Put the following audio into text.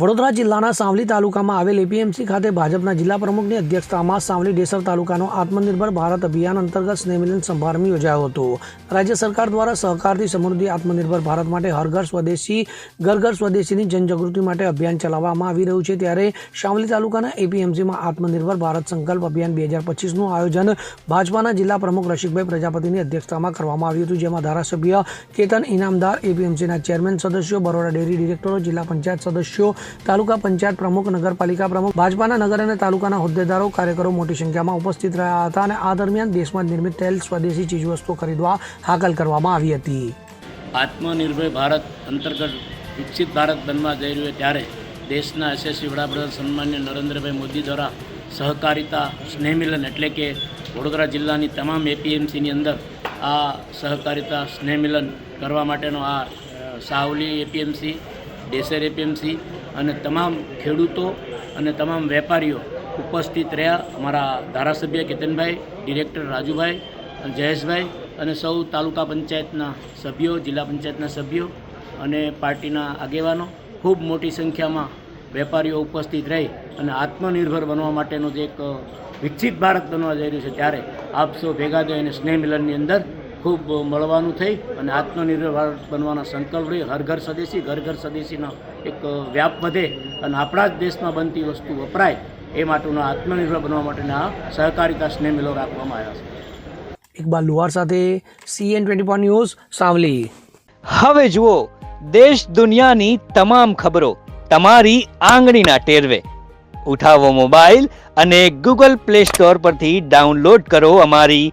વડોદરા જિલ્લાના સાવલી તાલુકામાં આવેલ એપીએમસી ખાતે ભાજપના જિલ્લા પ્રમુખની અધ્યક્ષતામાં સાવલી ડેસર તાલુકાનો આત્મનિર્ભર ભારત અભિયાન અંતર્ગત સ્નેહમિલન સમારંભ યોજાયો હતો. રાજ્ય સરકાર દ્વારા સહકારથી સમૃદ્ધિ, આત્મનિર્ભર ભારત માટે હરઘર સ્વદેશી, ઘર સ્વદેશીની જનજાગૃતિ માટે અભિયાન ચલાવવામાં આવી રહ્યું છે. ત્યારે સાવલી તાલુકાના એપીએમસીમાં આત્મનિર્ભર ભારત સંકલ્પ અભિયાન બે હજાર પચીસનું આયોજન ભાજપાના જિલ્લા પ્રમુખ રસિકભાઈ પ્રજાપતિની અધ્યક્ષતામાં કરવામાં આવ્યું હતું. જેમાં ધારાસભ્ય કેતન ઇનામદાર એપીએમસીના ચેરમેન સદસ્યો, બરોડા ડેરી ડિરેક્ટરો, જિલ્લા પંચાયત સદસ્યો તાલુકા પંચાયત પ્રમુખ, નગરપાલિકા પ્રમુખ, ભાજપાના નગર અને તાલુકાના હોદ્દેદારો, કાર્યકરો મોટી સંખ્યામાં ઉપસ્થિત રહ્યા હતા અને આ દરમિયાન દેશમાં નિર્મિત થયેલ સ્વદેશી ચીજવસ્તુઓ ખરીદવા હાકલ કરવામાં આવી હતી. આત્મનિર્ભર ભારત અંતર્ગત વિકસિત ભારત બનવા જઈ રહ્યું ત્યારે દેશના યશસ્વી વડાપ્રધાન સન્માન્ય નરેન્દ્રભાઈ મોદી દ્વારા સહકારિતા, સ્નેહમિલન એટલે કે વડોદરા જિલ્લાની તમામ એપીએમસીની અંદર આ સહકારિતા, સ્નેહમિલન કરવા માટેનો આ સાવલી એપીએમસી, ડેસેર એપીએમસી અને તમામ ખેડૂતો અને તમામ વેપારીઓ ઉપસ્થિત રહ્યા અમારા ધારાસભ્ય કેતનભાઈ, ડિરેક્ટર રાજુભાઈ, જયેશભાઈ અને સૌ તાલુકા પંચાયતના સભ્યો, જિલ્લા પંચાયતના સભ્યો અને પાર્ટીના આગેવાનો, ખૂબ મોટી સંખ્યામાં વેપારીઓ ઉપસ્થિત રહી અને આત્મનિર્ભર બનવા માટેનો જે એક વિકસિત ભારત બનવા જઈ રહ્યું છે ત્યારે આપ સૌ ભેગા થઈ અને સ્નેહ મિલનની અંદર ખૂબ મળવાનું થઈ અને આત્મનિર્ભર ભારત બનવાના સંકલ્પ રહી. હર ઘર સ્વદેશી ઘર ઘર સ્વદેશીનો એક વ્યાપ વધે અને આપણા જ દેશમાં બનતી વસ્તુ વપરાય એ માટેનો આત્મનિર્ભર બનવા માટેના આ સહકારિતા સ્નેહ રાખવામાં આવ્યા છે. ઇકબાલ લુહાર સાથે સીએન ટ્વેન્ટી ન્યૂઝ સાવલી. હવે જુઓ દેશ દુનિયાની તમામ ખબરો તમારી આંગળીના ટેરવે. ઉઠાવો મોબાઈલ અને ગૂગલ પ્લે સ્ટોર પરથી ડાઉનલોડ કરો અમારી